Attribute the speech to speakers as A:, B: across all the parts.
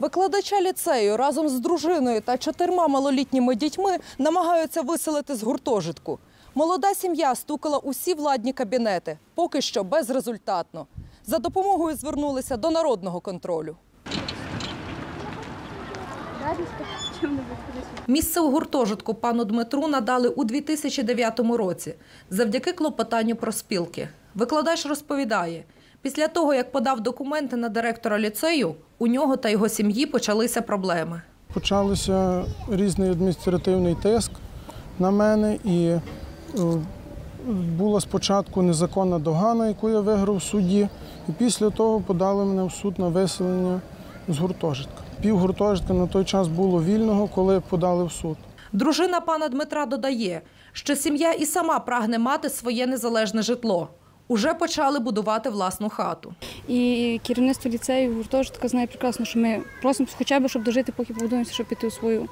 A: Викладача ліцею разом з дружиною та чотирма малолітніми дітьми намагаються виселити з гуртожитку. Молода сім'я стукала усі владні кабінети, поки що безрезультатно. За допомогою звернулися до народного контролю. Місце у гуртожитку пану Дмитру надали у 2009 році завдяки клопотанню про спілки. Викладач розповідає, після того, як подав документи на директора ліцею, у нього та його сім'ї почалися проблеми.
B: Почалося різний адміністративний тиск на мене, і е, була спочатку незаконна догана, яку я виграв в суді, і після того подали мене в суд на виселення з гуртожитка. Пів гуртожитка на той час було вільного, коли подали в суд.
A: Дружина пана Дмитра додає, що сім'я і сама прагне мати своє незалежне житло. Уже почали будувати власну хату.
C: І керівництво ліцею гуртожитка знає прекрасно, що ми просимо хоча б, щоб дожити, поки побудуємося, щоб піти у свою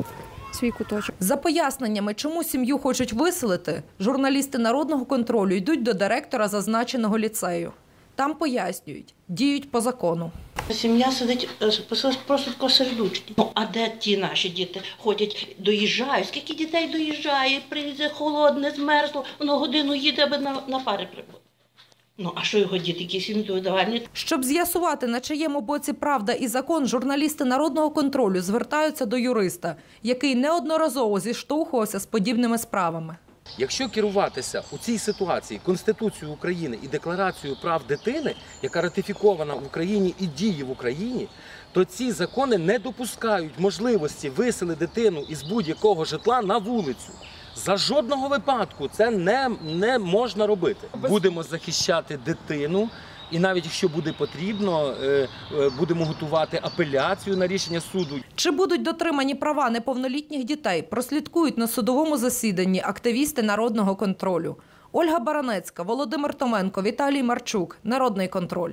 C: свій куточок.
A: За поясненнями, чому сім'ю хочуть виселити, журналісти народного контролю йдуть до директора зазначеного ліцею. Там пояснюють, діють по закону.
D: Сім'я сидить е, просто просто. Ну а де ті наші діти ходять, доїжджають? Скільки дітей доїжджає? Прийде холодне, змерзло, воно годину їде, аби на, на пари прибув. Ну а що його діти, якісь індивідуальні?
A: Щоб з'ясувати, на чиєму боці правда і закон, журналісти народного контролю звертаються до юриста, який неодноразово зіштовхувався з подібними справами.
E: Якщо керуватися у цій ситуації Конституцією України і Декларацією прав дитини, яка ратифікована в Україні і діє в Україні, то ці закони не допускають можливості виселити дитину із будь-якого житла на вулицю. За жодного випадку це не, не можна робити. Будемо захищати дитину. І навіть якщо буде потрібно, е, е, будемо готувати апеляцію на рішення суду.
A: Чи будуть дотримані права неповнолітніх дітей, прослідкують на судовому засіданні активісти народного контролю. Ольга Баранецька, Володимир Томенко, Віталій Марчук. Народний контроль.